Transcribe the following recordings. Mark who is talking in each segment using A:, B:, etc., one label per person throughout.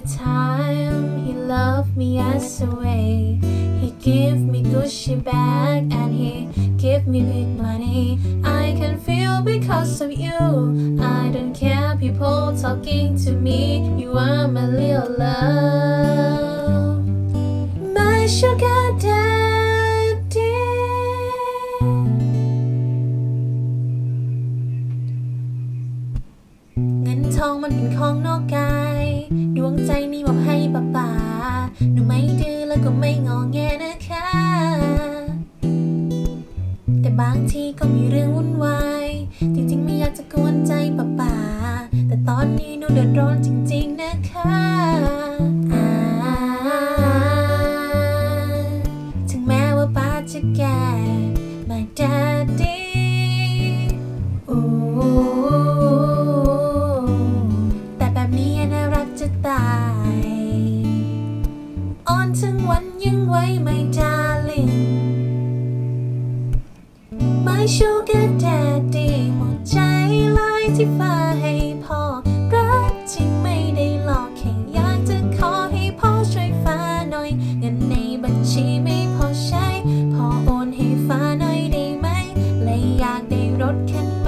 A: the time he loved me as a way. He give me Gucci bag and he give me big money. I can feel because of you. I don't care people talking to me. You are my little love, my sugar daddy. ดวงใจนี่มอบให้ป้าป่าหนูไม่ดื้อแล้วก็ไม่งอแงนะคะ แต่บางทีก็มีเรื่องวุ่น My sugar daddy หมดใจเลยที่ฟ้าให้พ่อ รักจริงไม่ได้หลอกแค่อยากจะขอให้พ่อช่วยฟ้าหน่อย เงินในบัญชีไม่พอใช้พ่อโอนให้ฟ้าหน่อยได้ไหม เลยอยากได้รถคันใหม่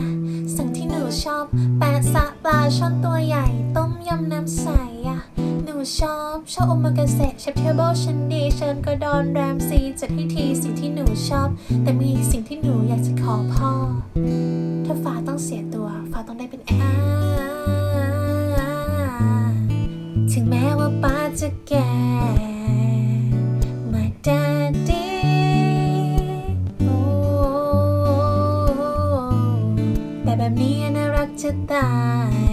A: ะสิ่งที่หนูชอบ แปะสะปลาช่อนตัวใหญ่ ต้มยำน้ำใสอะหนูชอบ ชอบโอมากาเสะเชฟเทเบิลชันดีเชิญกระดอนแรมซีจัดให้ทีสิ่งที่หนูชอบ แต่มีสิ่งที่หนูอยากจะขอพ่อ ถ้าฟ้าต้องเสียตัว ฟ้าต้องได้เป็นแอร์ จะตา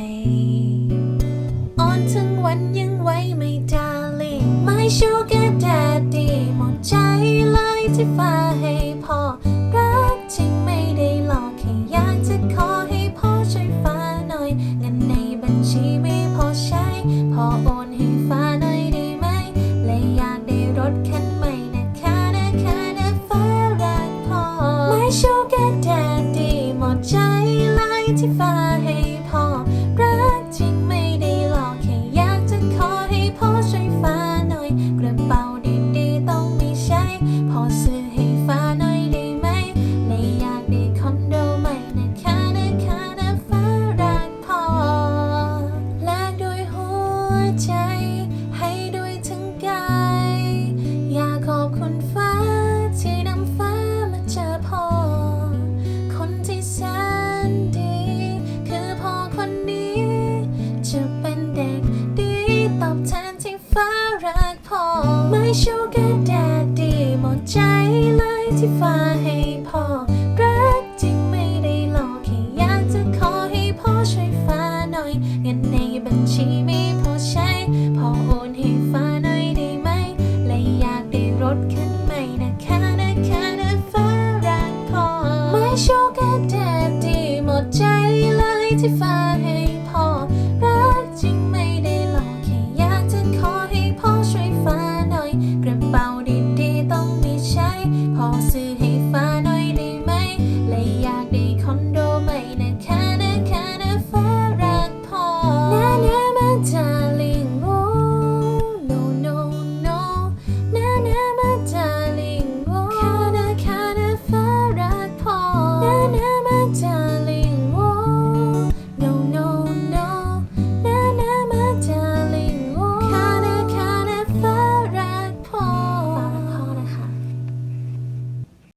A: ยอ่อนถึงวันยังไว้ไม่ darling My sugar daddy หมดใจเลยที่ฟ้าให้พ่อรักจริงไม่ได้หลอกแค่อยากจะขอให้พ่อช่วยฟ้าหน่อยเงินในบัญชี ดขึ้นใหม่นะคะนะคะนะฟ้ารักพ่อ My sugar daddy หมดใจเลยที่ฟ้า